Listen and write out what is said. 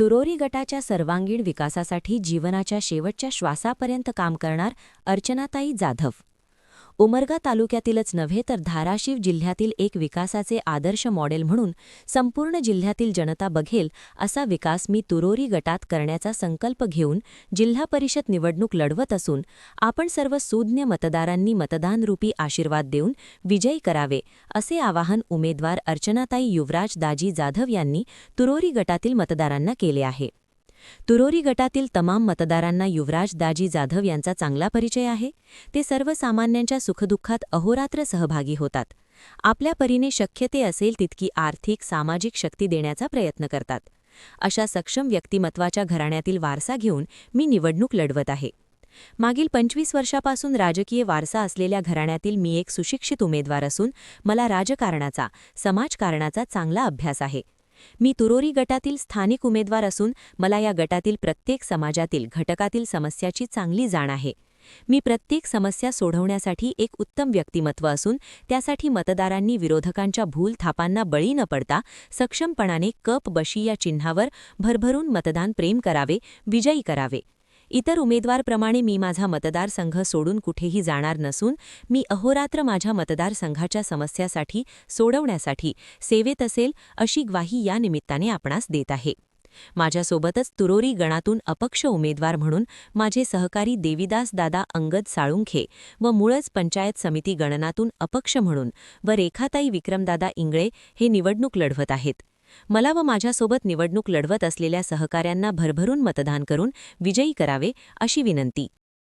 तुरोरी गटाच्या सर्वांगीण विकासासाठी जीवनाच्या शेवटच्या श्वासापर्यंत काम करणार अर्चनाताई जाधव. उमरगा तालुक्यातीलच नव्हे तर धाराशिव जिल्ह्यातील एक विकासाचे आदर्श मॉडेल म्हणून संपूर्ण जिल्ह्यातील जनता बघेल असा विकास मी तुरोरी गटात करण्याचा संकल्प घेऊन जिल्हा परिषद निवडणूक लढवत असून आपण सर्व सुज्ञ मतदारांनी मतदानरूपी आशीर्वाद देऊन विजयी करावे असे आवाहन उमेदवार अर्चनाताई युवराज दाजी जाधव यांनी तुरोरी गटातील मतदारांना केले आहे. तुरोरी गटातील तमाम मतदारांना युवराज दाजी जाधव यांचा चांगला परिचय आहे. ते सर्वसामान्यांच्या सुखदुःखात अहोरात्र सहभागी होतात. आपल्या परीने शक्य ते असेल तितकी आर्थिक सामाजिक शक्ती देण्याचा प्रयत्न करतात. अशा सक्षम व्यक्तिमत्वाच्या घराण्यातील वारसा घेऊन मी निवडणूक लढवत आहे. मागील पंचवीस वर्षापासून राजकीय वारसा असलेल्या घराण्यातील मी एक सुशिक्षित उमेदवार असून मला राजकारणाचा समाजकारणाचा चांगला अभ्यास आहे. मी तुरोरी गटातील स्थानिक उमेदवार असून मला या गटातील प्रत्येक समाजातील घटकातील समस्याची चांगली जाण आहे. मी प्रत्येक समस्या सोडवण्यासाठी एक उत्तम व्यक्तिमत्व असून त्यासाठी मतदारांनी विरोधकांच्या भूल थापांना बळी न पडता सक्षमपणाने कप बशी या चिन्हावर भरभरून मतदान प्रेम करावे विजयी करावे. इतर उमेदवारप्रमाणे मी माझा मतदारसंघ सोडून कुठेही जाणार नसून मी अहोरात्र माझ्या मतदारसंघाच्या समस्यासाठी सोडवण्यासाठी सेवेत असेल अशी ग्वाही या निमित्ताने आपणास देत आहे. माझ्यासोबतच तुरोरी गणातून अपक्ष उमेदवार म्हणून माझे सहकारी देविदास दादा अंगद साळुंखे व मुळच पंचायत समिती गणनातून अपक्ष म्हणून व रेखाताई विक्रमदादा इंगळे हे निवडणूक लढवत आहेत. मला व माझ्यासोबत निवडणूक लढवत असलेल्या सहकाऱ्यांना भरभरून मतदान करून विजयी करावे अशी विनंती.